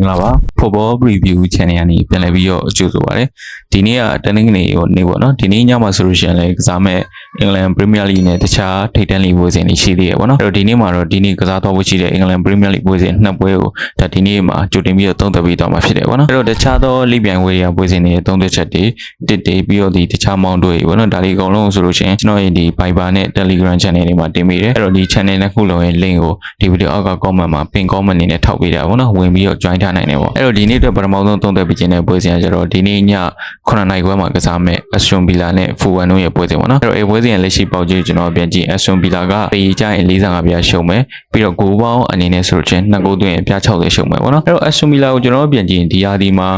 င်္ဂလာပါ Football Review Channel ကနေပြန်လည်ပြီးတော့ကြိုဆိုပါရစေဒီနေ့ကတနင်္ဂနွေရောနေ့ပေါ့နော်ဒီနေ့ညမှာဆိုလို့ရှိရင်လည်းကစားမဲ့ England Premier League နဲ့တခြားထိပ်တန်းလိပွဲစဉ်တွေရှိသေးတယ်ပေါ့နော်အဲ့တော့ဒီနေ့မှာတော့ဒီနေ့ကစားသွားဖို့ရှိတဲ့ England Premier League ပွဲစဉ်နှစ်ပွဲကိုဒါဒီနေ့မှာကြိုတင်ပြီးတော့သုံးသပ်ပြီးတော့မှာဖြစ်တယ်ပေါ့နော်အဲ့တော့တခြားသောလိပြိုင်ပွဲတွေကပွဲစဉ်တွေသုံးသပ်ချက်တွေတစ်တေးပြီးတော့ဒီတခြားမောင်းတွေပေါ့နော်ဒါတွေအကုန်လုံးဆိုလို့ရှိရင်ကျွန်တော်ရဲ့ဒီ Viber နဲ့ Telegram Channel တွေမှာတင်ပေးတယ်အဲ့တော့ဒီ channel နှစ်ခုလုံးရဲ့ link ကိုဒီ video အောက်က comment မှာ pin comment အနေနဲ့ထောက်ပေးတာပေါ့နော်ဝင်ပြီးတော့ join ထားနိုင်တယ်ပေါ့အဲ့တော့ဒီနေ့အတွက်ပထမဆုံးသုံးသပ်ပြခြင်းတဲ့ပွဲစဉ်ကကျတော့ဒီနေ့ည9နာရီခွဲမှာကစားမဲ့ Aston Villa နဲ့ Fulham တို့ရဲ့ပွဲစဉ်ပေါ့နော်အဲ့တော့အဲပွဲစဉ်ရဲ့လက်ရှိပေါက်ကြီးကျွန်တော်ပြန်ကြည့် Aston Villa ကတေးကြရင်45ပြားရှုံးမယ်ပြီးတော့ဂိုးပေါင်းအနေနဲ့ဆိုလို့ချင်းနှစ်ဂိုးသွင်းပြား60ရှုံးမယ်ပေါ့နော်အဲ့တော့ Aston Villa ကိုကျွန်တော်ပြန်ကြည့်ရင်ဒီဟာဒီမှာ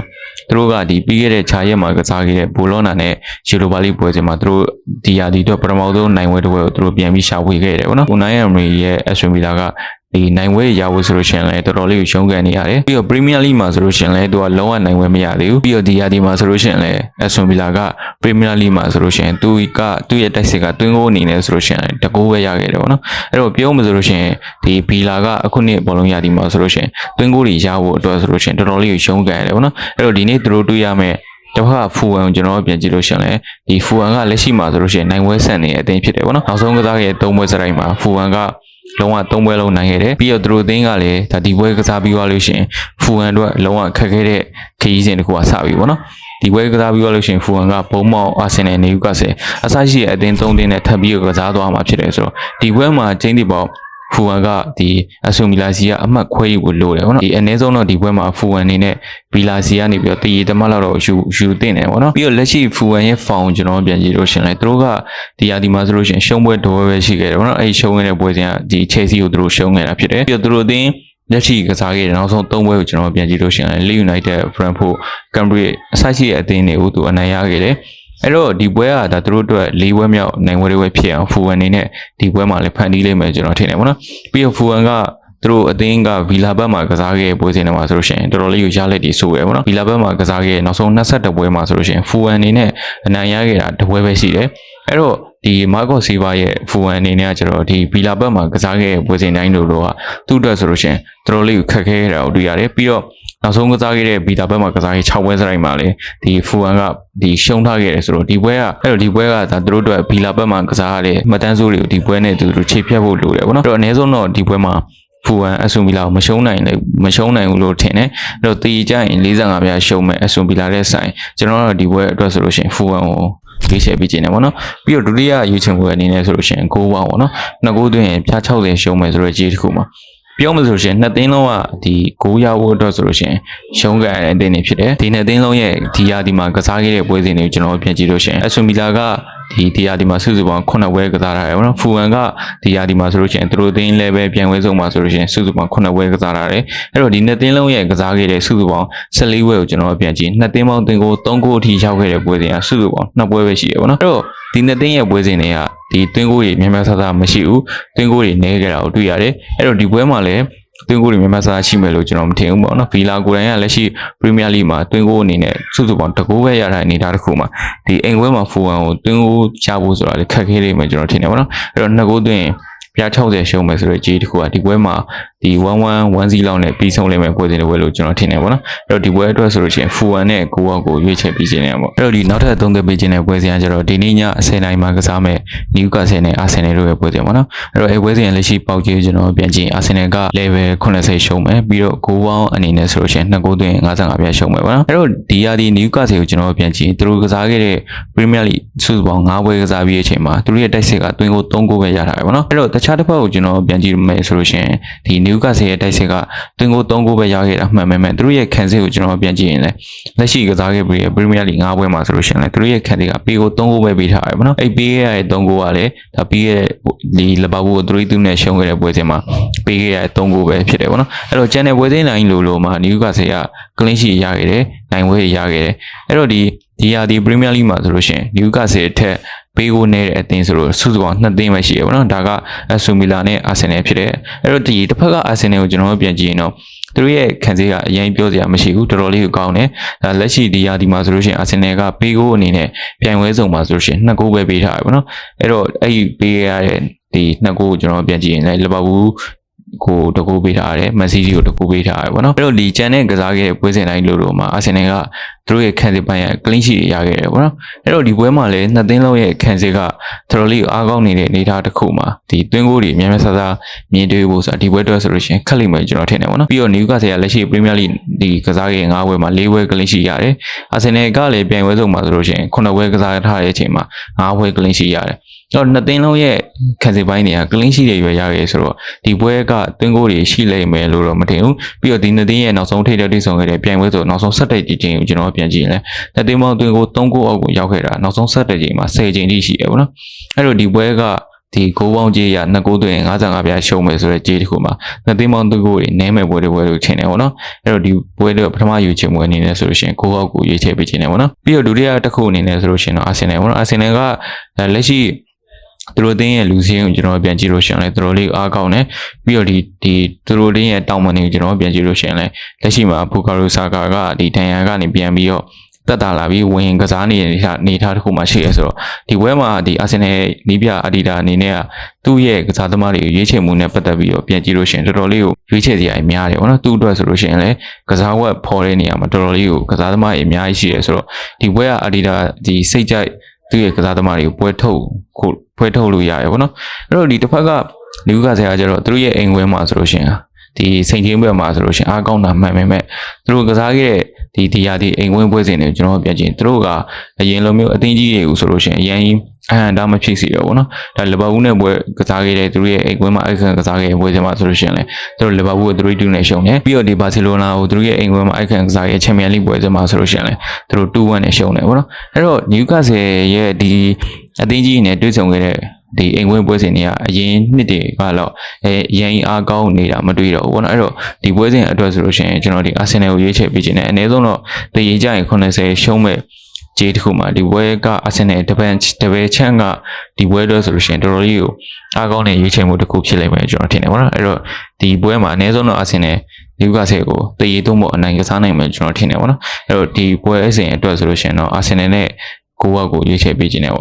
သူတို့ကဒီပြီးခဲ့တဲ့ခြားရက်မှာကစားခဲ့တဲ့ဘောလောနာနဲ့ယူရိုပါလိပွဲစဉ်မှာသူတို့ဒီဟာဒီတော့ပထမဆုံးနိုင်ဝဲတစ်ပွဲကိုသူတို့ပြန်ပြီးရှာဖွေခဲ့တယ်ပေါ့နော်။ Unai Emery ရဲ့ Aston Villa က ဒီနိုင်ဝဲရဖို့ဆိုလို့ရှိရင်လည်းတော်တော်လေးကိုရှုံးကန်နေရတယ်ပြီးတော့ Premier League မှာဆိုလို့ရှိရင်လည်းသူကလုံးဝနိုင်ဝဲမရသေးဘူးပြီးတော့ဒီရာဒီမှာဆိုလို့ရှိရင်လည်း Aston Villa က Premier League မှာဆိုလို့ရှိရင်သူကသူ့ရဲ့တိုက်စစ်ကတွင်းကိုအနေနဲ့ဆိုလို့ရှိရင်တကူပဲရခဲ့တယ်ပေါ့နော်အဲ့တော့ပြောမှဆိုလို့ရှိရင်ဒီဘီလာကအခုနှစ်ဘောလုံးရာဒီမှာဆိုလို့ရှိရင်တွင်းကိုတွေရဖို့အတွက်ဆိုလို့ရှိရင်တော်တော်လေးကိုရှုံးကန်ရတယ်ပေါ့နော်အဲ့တော့ဒီနေ့သူတို့တွေ့ရမယ့်တစ်ခါဖူဝမ်ကိုကျွန်တော်ပြန်ကြည့်လို့ရှရင်လေဒီဖူဝမ်ကလက်ရှိမှာဆိုလို့ရှိရင်နိုင်ဝဲဆန်နေတဲ့အသင်းဖြစ်တယ်ပေါ့နော်နောက်ဆုံးကစားခဲ့တဲ့၃ပွဲစရိုက်မှာဖူဝမ်က လုံးဝ၃ပွဲလုံးနိုင်ခဲ့တယ်ပြီးတော့သူတို့အသင်းကလည်းဒါဒီပွဲကစားပြီးသွားလို့ရှိရင်ဖူဝမ်အတွက်လုံးဝခက်ခဲတဲ့ခရီးစဉ်တစ်ခုကစပြီပေါ့နော်ဒီပွဲကစားပြီးသွားလို့ရှိရင်ဖူဝမ်ကဘုံမောက်အာဆင်နယ်နေယူကဆယ်အစရှိတဲ့အသင်း၃သင်းနဲ့ထပ်ပြီးကစားသွားမှာဖြစ်တယ်ဆိုတော့ဒီပွဲမှာချင်းတီပေါ ဖူဝမ်ကဒီအဆူမီလာစီကအမှတ်ခွဲယူဖို့လိုတယ်ဗောနော်ဒီအနည်းဆုံးတော့ဒီပွဲမှာဖူဝမ်အနေနဲ့ဘီလာစီကနေပြီးတော့တည်ရတမလောက်တော့ယူယူတင်တယ်ဗောနော်ပြီးတော့လက်ရှိဖူဝမ်ရဲ့ဖောင်ကျွန်တော်ပြန်ကြည့်လို့ရှင်လဲသူတို့ကဒီယာဒီမှာဆိုလို့ရှင်ရှုံးပွဲတော်ပဲရှိခဲ့တယ်ဗောနော်အဲ့ရှုံးခဲ့တဲ့ပွဲစဉ်ကဒီ Chelsea ကိုသူတို့ရှုံးခဲ့တာဖြစ်တယ်ပြီးတော့သူတို့အသင်းလက်ရှိကစားခဲ့တဲ့နောက်ဆုံး၃ပွဲကိုကျွန်တော်ပြန်ကြည့်လို့ရှိရင် Leeds United, Brentford, Cambridge အစရှိတဲ့အသင်းတွေကိုသူအနိုင်ရခဲ့တယ် အဲ့တော့ဒီပွဲကဒါသူတို့အတွက်၄ပွဲမြောက်နိုင်ပွဲတွေဖြစ်အောင်ဖူဝမ်အနေနဲ့ဒီပွဲမှာလည်းဖန်တီးလိမ့်မယ်ကျွန်တော်ထင်တယ်ပေါ့နော်ပြီးတော့ဖူဝမ်ကသူတို့အသင်းကဗီလာဘက်မှာကစားခဲ့တဲ့ပွဲစဉ်တွေမှာဆိုလို့ရှိရင်တော်တော်လေးကိုရလက်တွေဆိုးရယ်ပေါ့နော်ဗီလာဘက်မှာကစားခဲ့တဲ့နောက်ဆုံး22ပွဲမှာဆိုလို့ရှိရင်ဖူဝမ်အနေနဲ့အနိုင်ရခဲ့တာတစ်ပွဲပဲရှိတယ်အဲ့တော့ဒီမာကော့စီဗာရဲ့ဖူဝမ်အနေနဲ့ကကျတော့ဒီဗီလာဘက်မှာကစားခဲ့တဲ့ပွဲစဉ်တိုင်းတို့တော့သူ့အတွက်ဆိုလို့ရှိရင်တော်တော်လေးကိုခက်ခဲခဲ့တာကိုတွေ့ရတယ်ပြီးတော့ နောက်ဆုံးကစားခဲ့တဲ့ဗီတာဘက်မှာကစားခဲ့6ပွဲစရိုက်မှာလေဒီဖူဝမ်ကဒီရှုံးထားခဲ့တယ်ဆိုတော့ဒီပွဲကအဲ့တော့ဒီပွဲကဒါသူတို့အတွက်ဗီလာဘက်မှာကစားရတဲ့မတန်းစိုးတွေကိုဒီပွဲနဲ့သူတို့ခြေဖြတ်ဖို့လိုတယ်ပေါ့နော်အဲ့တော့အနည်းဆုံးတော့ဒီပွဲမှာဖူဝမ်အဆွန်ဘီလာကိုမရှုံးနိုင်လေမရှုံးနိုင်ဘူးလို့ထင်တယ်အဲ့တော့တီကြရင်45ပြားရှုံးမယ်အဆွန်ဘီလာတဲ့ဆိုင်ကျွန်တော်တို့ဒီပွဲအတွက်ဆိုလို့ရှိရင်ဖူဝမ်ကိုရွေးချယ်ပေးခြင်းတယ်ပေါ့နော်ပြီးတော့ဒုတိယရွေးချယ်ပွဲအနေနဲ့ဆိုလို့ရှိရင်6ပေါင်းပေါ့နော်နှစ်ကိုးသွင်းရင်ဖြား60ရှုံးမယ်ဆိုတော့ကြီးတစ်ခုမှာ ပြောမှဆိုလို့ရှိရင်နှစ်သိန်းလုံးကဒီ9ရဖို့အတွက်ဆိုလို့ရှိရင်ရှုံးကန်တဲ့အသင်းတွေဖြစ်တယ်ဒီနှစ်သိန်းလုံးရဲ့ဒီရာဒီမှာကစားခဲ့တဲ့ပွဲစဉ်တွေကိုကျွန်တော်ပြန်ကြည့်လို့ရှိရင်အဆွန်ဘီလာကဒီဒီရာဒီမှာစုစုပေါင်း9ဝဲကစားထားတယ်ပေါ့နော်ဖူဝမ်ကဒီရာဒီမှာဆိုလို့ရှိရင်သူတို့သိန်း level ပြန်ဝဲဆုံးမှာဆိုလို့ရှိရင်စုစုပေါင်း9ဝဲကစားထားတယ်အဲ့တော့ဒီနှစ်သိန်းလုံးရဲ့ကစားခဲ့တဲ့စုစုပေါင်း14ဝဲကိုကျွန်တော်ပြန်ကြည့်နှစ်သိန်းပေါင်းတင်ကို3ကိုအထိရောက်ခဲ့တဲ့ပွဲစဉ်ကစုစုပေါင်း2ပွဲပဲရှိတယ်ပေါ့နော်အဲ့တော့ ဒီနှစ်သိန်းရဲ့ပွဲစဉ်တွေကဒီတွင်းကိုတွေများများဆဆမရှိဘူးတွင်းကိုတွေနည်းခဲ့တာကိုတွေ့ရတယ်အဲ့တော့ဒီပွဲမှာလည်းတွင်းကိုတွေများများဆဆရှိမယ်လို့ကျွန်တော်မထင်ဘူးပေါ့နော်ဗီလာကိုယ်တိုင်ကလက်ရှိပရီးမီးယားလိမှာတွင်းကိုအနေနဲ့စုစုပေါင်းတကူပဲရတဲ့အနေအထားတစ်ခုမှာဒီအိမ်ခွဲမှာဖိုဝမ်ကိုတွင်းကိုချဖို့ဆိုတာလေခက်ခဲလိမ့်မယ်ကျွန်တော်ထင်တယ်ပေါ့နော်အဲ့တော့နှစ်ကိုတွင်းပြား60ရှုံးမယ်ဆိုတော့ကြီးတစ်ခုကဒီပွဲမှာ ဒီ11 1-0လောက်နဲ့ပြီးဆုံးလိမ့်မယ်ပွဲစဉ်တွေပွဲလို့ကျွန်တော်ထင်တယ်ပေါ့နော်အဲ့တော့ဒီပွဲအတွက်ဆိုလို့ရှိရင်ဖူဝမ်နဲ့ကိုဝေါကိုရွေးချယ်ပြီးခြင်းတယ်ပေါ့အဲ့တော့ဒီနောက်ထပ်သုံးသက်ပေးခြင်းတဲ့ပွဲစဉ်ကကျတော့ဒီနေ့ည10:00နာရီမှာကစားမယ်နယူကာဆယ်နဲ့အာဆင်နယ်တို့ရဲ့ပွဲစဉ်ပေါ့နော်အဲ့တော့အဲပွဲစဉ်လက်ရှိပေါက်ကြီးကျွန်တော်ပြန်ကြည့်အာဆင်နယ်က level 80ရှုံးမယ်ပြီးတော့ကိုဝေါအနေနဲ့ဆိုလို့ရှိရင်နှစ်ကိုသွင်း55ပြရှုံးမယ်ပေါ့နော်အဲ့တော့ဒီရာဒီနယူကာဆယ်ကိုကျွန်တော်ပြန်ကြည့်သူတို့ကစားခဲ့တဲ့ Premier League စုစုပေါင်း9ပွဲကစားပြီးတဲ့အချိန်မှာသူတို့ရဲ့တိုက်စစ်ကသွင်းကို3ကိုပဲရထားတယ်ပေါ့နော်အဲ့တော့တခြားတစ်ဖက်ကိုကျွန်တော်ပြန်ကြည့်မယ်ဆိုလို့ရှိရင်ဒီနယူကာဆယ်ရဲ့တိုက်စစ်ကတွင်ကို3ကိုပဲရခဲ့တာမှန်ပေမဲ့သူတို့ရဲ့ခံစစ်ကိုကျွန်တော်ပြန်ကြည့်ရင်လည်းလက်ရှိကစားခဲ့ပြီးပရီးမီးယားလိ5ပွဲမှာဆိုလို့ရှိရင်လည်းသူတို့ရဲ့ခံစစ်ကပေကို3ကိုပဲပေးထားတယ်ဗောနော်အဲ့ပေးခဲ့ရတဲ့3ကိုကလည်းဒါပြီးခဲ့ဒီလဘဘူးကို3-2နဲ့ရှုံးခဲ့တဲ့ပွဲစဉ်မှာပေးခဲ့ရတဲ့3ကိုပဲဖြစ်တယ်ဗောနော်အဲ့တော့ကျန်တဲ့ပွဲစဉ်တိုင်းလိုလိုမှာနယူကာဆယ်ကကလင်းရှိရခဲ့တယ် နိုင်ပွဲရခဲ့တယ်အဲ့တော့ဒီဒီဟာဒီပရီးမီးယားလိမှာဆိုလို့ရှိရင်နယူကာဆယ်ထက်ပေးကိုနေတဲ့အသင်းဆိုတော့စုစုပေါင်း2သင်းပဲရှိရပါတော့ဒါကအဆူမီလာနဲ့အာဆင်နယ်ဖြစ်တယ်အဲ့တော့ဒီတစ်ဖက်ကအာဆင်နယ်ကိုကျွန်တော်တို့ပြန်ကြည့်ရင်တော့သူတို့ရဲ့ခံစည်းကအရင်ပြောစရာမရှိဘူးတော်တော်လေးကိုကောင်းတယ်ဒါလက်ရှိဒီယာဒီမှာဆိုလို့ရှိရင်အာဆင်နယ်ကပေးကိုအနေနဲ့ပြိုင်ပွဲစုံမှာဆိုလို့ရှိရင်နှစ်ဂိုးပဲပေးထားတယ်ပေါ့နော်အဲ့တော့အဲ့ဒီပေးရတဲ့ဒီနှစ်ဂိုးကိုကျွန်တော်ပြန်ကြည့်ရင်လည်းလီဗာပူး ကိုတကူပေးထားရတယ်မန်စီးတီကိုတကူပေးထားရတယ်ပေါ့နော်အဲ့တော့ဒီကျန်တဲ့ကစားခဲ့တဲ့ပွဲစဉ်တိုင်းလို့လို့မှာအာဆင်နယ်ကသူတို့ရဲ့ခံစစ်ပိုင်းကကလင်းရှိတွေရခဲ့တယ်ပေါ့နော်အဲ့တော့ဒီပွဲမှာလည်းနှစ်သင်းလုံးရဲ့ခံစစ်ကတော်တော်လေးအားကောင်းနေတဲ့အနေအထားတစ်ခုမှာဒီတွင်းကိုတွေများများဆဆမြင်တွေ့ဖို့ဆိုတာဒီပွဲအတွက်ဆိုလို့ရှိရင်ခက်လိမ့်မယ်ကျွန်တော်ထင်တယ်ပေါ့နော်ပြီးတော့နယူကာဆယ်ကလက်ရှိပရီးမီးယားလိဒီကစားခဲ့၅ပွဲမှာ၄ပွဲကလင်းရှိရတယ်အာဆင်နယ်ကလည်းပြိုင်ပွဲစုံမှာဆိုလို့ရှိရင်9ပွဲကစားထားတဲ့အချိန်မှာ၅ပွဲကလင်းရှိရတယ်အဲ့ တော့နှစ်သင်းလုံးရဲ့ခံစစ်ပိုင်းတွေကကလင်းရှိတွေရွယ်ရခဲ့ဆိုတော့ဒီပွဲကတွင်းကိုတွေရှိလိမ့်မယ်လို့တော့မထင်ဘူးပြီးတော့ဒီနှစ်သင်းရဲ့နောက်ဆုံးထိပ်တဲ့ထိပ်ဆုံးခဲ့တဲ့ပြိုင်ပွဲဆိုနောက်ဆုံးဆက်တိုက်ကြည့်ချင်းကိုကျွန်တော်ပြန်ကြည့်ရင်လည်းနှစ်သင်းပေါင်းတွင်းကို3ဂိုးအောက်ကိုရောက်ခဲ့တာနောက်ဆုံးဆက်တိုက်ချိန်မှာ10ချိန်ထိရှိတယ်ပေါ့နော်အဲ့တော့ဒီပွဲကဒီဂိုးပေါင်းကြီးရနှစ်ဂိုးသွင်း55ပြားရှုံးမယ်ဆိုတဲ့ကြေးတစ်ခုမှာနှစ်သင်းပေါင်း3ဂိုးတွေနည်းမယ်ပွဲတွေပွဲလို့ထင်တယ်ပေါ့နော်အဲ့တော့ဒီပွဲတော့ပထမယူချင်ပွဲအနေနဲ့ဆိုလို့ရှိရင်ဂိုးအောက်ကိုရွေးချယ်ပေးခြင်းတယ်ပေါ့နော်ပြီးတော့ဒုတိယတစ်ခုအနေနဲ့ဆိုလို့ရှိရင်တော့အာဆင်နယ်ပေါ့နော်အာဆင်နယ်ကလက်ရှိ သူတို့အသင်းရဲ့လူစင်းကိုကျွန်တော်ပြန်ကြည့်လို့ရှိရင်လည်းတော်တော်လေးအားကောင်းတယ်ပြီးတော့ဒီဒီသူတို့အသင်းရဲ့တောင်းပန်တွေကိုကျွန်တော်ပြန်ကြည့်လို့ရှိရင်လည်းလက်ရှိမှာဘူကာရိုဆာကာကဒီဒန်ယန်ကနေပြန်ပြီးတော့တက်တာလာပြီးဝင်ကစားနေတဲ့အနေထားအနေထားတစ်ခုမှရှိရဲဆိုတော့ဒီပွဲမှာဒီအာဆင်နယ်နီးပြအာဒီတာအနေနဲ့ကသူ့ရဲ့ကစားသမားတွေကိုရွေးချယ်မှုနဲ့ပတ်သက်ပြီးတော့ပြန်ကြည့်လို့ရှိရင်တော်တော်လေးကိုရွေးချယ်စရာအများတယ်ပေါ့နော်သူ့အတွက်ဆိုလို့ရှိရင်လည်းကစားဝက်ဖော်တဲ့နေရာမှာတော်တော်လေးကိုကစားသမားတွေအများကြီးရှိရဲဆိုတော့ဒီပွဲကအာဒီတာဒီစိတ်ကြိုက် သူ့ရဲ့ကစားသမားတွေကိုပွဲထုတ်ခုပွဲထုတ်လို့ရတယ်ပေါ့နော်အဲ့တော့ဒီတစ်ဖက်ကလူကဆရာကျတော့သူတို့ရဲ့အိမ်ဝဲမှာဆိုလို့ရှိရင်ဒီစိန်ချင်းဘက်မှာဆိုလို့ရှိရင်အားကောင်းတာမှန်ပေမဲ့သူတို့ကစားခဲ့တဲ့ ဒီဒီရာဒီအိမ်ဝင်ပွဲစဉ်တွေကျွန်တော်ပြန်ကြည့်သူတို့ကအရင်လိုမျိုးအသင်းကြီးတွေကိုဆိုလို့ရှိရင်အရင်အဟန်တာမဖြစ်စီရောဗောနော်ဒါလီဗာပူးနဲ့ပွဲကစားခဲ့တဲ့သူတို့ရဲ့အိမ်ကွင်းမှာအိုက်ခန်ကစားခဲ့တဲ့ပွဲစဉ်မှာဆိုလို့ရှိရင်လည်းသူတို့လီဗာပူးကို3-2နဲ့ရှုံးတယ်ပြီးတော့ဒီဘာစီလိုနာကိုသူတို့ရဲ့အိမ်ကွင်းမှာအိုက်ခန်ကစားခဲ့တဲ့ချန်ပီယံလိပွဲစဉ်မှာဆိုလို့ရှိရင်လည်းသူတို့2-1နဲ့ရှုံးတယ်ဗောနော်အဲ့တော့နယူကာဆယ်ရဲ့ဒီအသင်းကြီးနဲ့တွေ့ဆုံခဲ့တဲ့ ဒီအိမ်ဝင်ပွဲစဉ်တွေကအရင်နှစ်တွေကတော့အဲရန်အားကောင်းနေတာမတွေ့တော့ဘူးပေါ့နော်အဲ့တော့ဒီပွဲစဉ်အတွက်ဆိုလို့ရှိရင်ကျွန်တော်ဒီအာဆင်နယ်ကိုရွေးချယ်ပေးခြင်းနဲ့အနည်းဆုံးတော့တည်ရကြရင်80ရှုံးမဲ့ဂျေးတစ်ခုမှာဒီပွဲကအာဆင်နယ်တပန်တပယ်ချန့်ကဒီပွဲတော့ဆိုလို့ရှိရင်တော်တော်လေးကိုအားကောင်းတဲ့ရွေးချယ်မှုတစ်ခုဖြစ်လိမ့်မယ်ကျွန်တော်ထင်တယ်ပေါ့နော်အဲ့တော့ဒီပွဲမှာအနည်းဆုံးတော့အာဆင်နယ်ဒီကဆယ်ကိုတည်ရသုံးဖို့အနိုင်ကစားနိုင်မယ်ကျွန်တော်ထင်တယ်ပေါ့နော်အဲ့တော့ဒီပွဲအစဉ်အတွက်ဆိုလို့ရှိရင်တော့အာဆင်နယ်နဲ့ကိုယ့်ဘက်ကိုရွေးချယ်ပေးခြင်းနဲ့ပေါ့